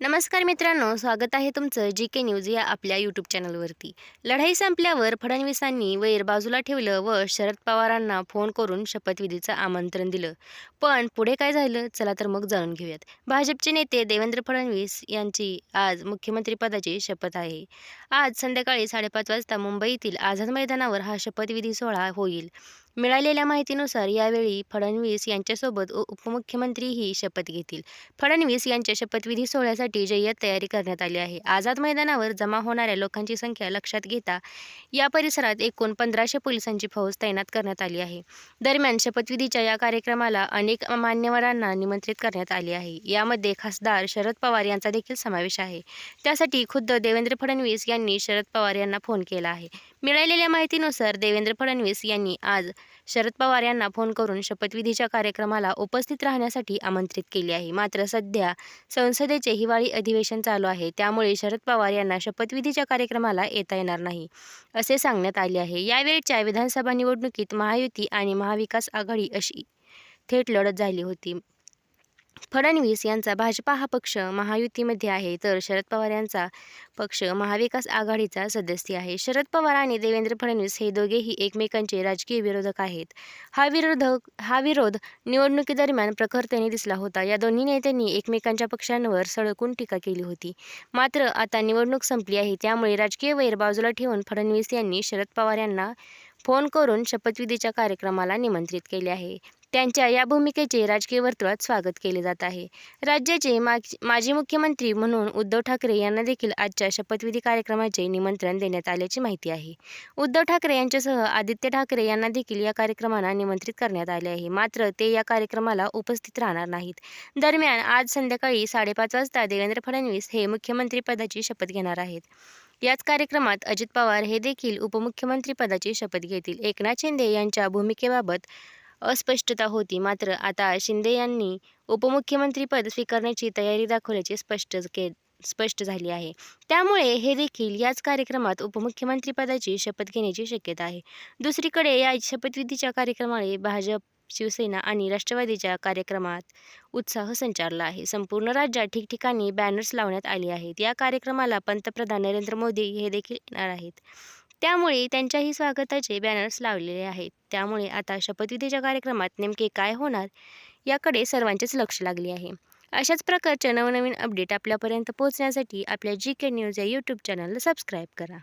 नमस्कार मित्रांनो स्वागत आहे तुमचं जी के न्यूज या आपल्या यूट्यूब चॅनलवरती लढाई संपल्यावर फडणवीसांनी वैर बाजूला ठेवलं व शरद पवारांना फोन करून शपथविधीचं आमंत्रण दिलं. पण पुढे काय झालं? चला तर मग जाणून घेऊयात. भाजपचे नेते देवेंद्र फडणवीस यांची आज मुख्यमंत्रीपदाची शपथ आहे. आज संध्याकाळी साडेपाच वाजता मुंबईतील आझाद मैदानावर हा शपथविधी सोहळा होईल. मिळालेल्या माहितीनुसार यावेळी फडणवीस यांच्यासोबत उपमुख्यमंत्रीही शपथ घेतील. फडणवीस यांच्या शपथविधी सोहळ्यासाठी जय्यत तयारी करण्यात आली आहे. आझाद मैदानावर जमा होणाऱ्या लोकांची संख्या लक्षात घेता या परिसरात एकूण पंधराशे पोलिसांची फौज तैनात करण्यात आली आहे. दरम्यान शपथविधीच्या या कार्यक्रमाला अनेक मान्यवरांना निमंत्रित करण्यात आले आहे. यामध्ये खासदार शरद पवार यांचा देखील समावेश आहे. त्यासाठी खुद्द देवेंद्र फडणवीस यांनी शरद पवार यांना फोन केला आहे. मिळालेल्या माहितीनुसार देवेंद्र फडणवीस यांनी आज शरद पवार यांना फोन करून शपथविधीच्या कार्यक्रमाला उपस्थित राहण्यासाठी आमंत्रित केले आहे. मात्र सध्या संसदेचे हिवाळी अधिवेशन चालू आहे. त्यामुळे शरद पवार यांना शपथविधीच्या कार्यक्रमाला येता येणार नाही असे सांगण्यात आले आहे. यावेळच्या विधानसभा निवडणुकीत महायुती आणि महाविकास आघाडी अशी थेट लढत झाली होती. फडणवीस यांचा भाजपा हा पक्ष महायुतीमध्ये आहे तर शरद पवार यांचा पक्ष महाविकास आघाडीचा सदस्य आहे. शरद पवार आणि देवेंद्र फडणवीस हे दोघेही एकमेकांचे राजकीय विरोधक आहेत. हा विरोधक हा विरोध निवडणुकीदरम्यान प्रखरतेने दिसला होता. या दोन्ही नेत्यांनी एकमेकांच्या पक्षांवर सळकून टीका केली होती. मात्र आता निवडणूक संपली आहे त्यामुळे राजकीय वैर बाजूला ठेवून फडणवीस यांनी शरद पवार यांना फोन करून शपथविधीच्या कार्यक्रमाला निमंत्रित केले आहे. त्यांच्या या भूमिकेचे राजकीय वर्तुळात स्वागत केले जात आहे. राज्याचे माजी मुख्यमंत्री म्हणून उद्धव ठाकरे यांना देखील आजच्या शपथविधी कार्यक्रमाचे निमंत्रण देण्यात आल्याची माहिती आहे. उद्धव ठाकरे यांच्यासह आदित्य ठाकरे यांना देखील या कार्यक्रमाला निमंत्रित करण्यात आले आहे. मात्र ते या कार्यक्रमाला उपस्थित राहणार नाहीत. दरम्यान आज संध्याकाळी साडेपाच वाजता देवेंद्र फडणवीस हे मुख्यमंत्रीपदाची शपथ घेणार आहेत. याच कार्यक्रमात अजित पवार हे देखील उपमुख्यमंत्रीपदाची शपथ घेतील. एकनाथ शिंदे यांच्या भूमिकेबाबत अस्पष्टता होती. मात्र आता शिंदे यांनी उपमुख्यमंत्रीपद स्वीकारण्याची तयारी दाखवल्याचे स्पष्ट के स्पष्ट झाली आहे. त्यामुळे हे देखील याच कार्यक्रमात उपमुख्यमंत्रीपदाची शपथ घेण्याची शक्यता आहे. दुसरीकडे या शपथविधीच्या कार्यक्रमाने भाजप शिवसेना आणि राष्ट्रवादीच्या कार्यक्रमात उत्साह संचारला आहे. संपूर्ण राज्यात ठिकठिकाणी बॅनर्स लावण्यात आले आहेत. या कार्यक्रमाला पंतप्रधान नरेंद्र मोदी हे देखील येणार आहेत. त्यामुळे त्यांच्याही स्वागताचे बॅनर्स लावलेले आहेत. त्यामुळे आता शपथविधीच्या कार्यक्रमात नेमके काय होणार याकडे सर्वांचेच लक्ष लागले आहे. अशाच प्रकारच्या नवनवीन अपडेट आपल्यापर्यंत पोहोचण्यासाठी आपल्या जी के न्यूज या यूट्यूब चॅनलला सबस्क्राईब करा.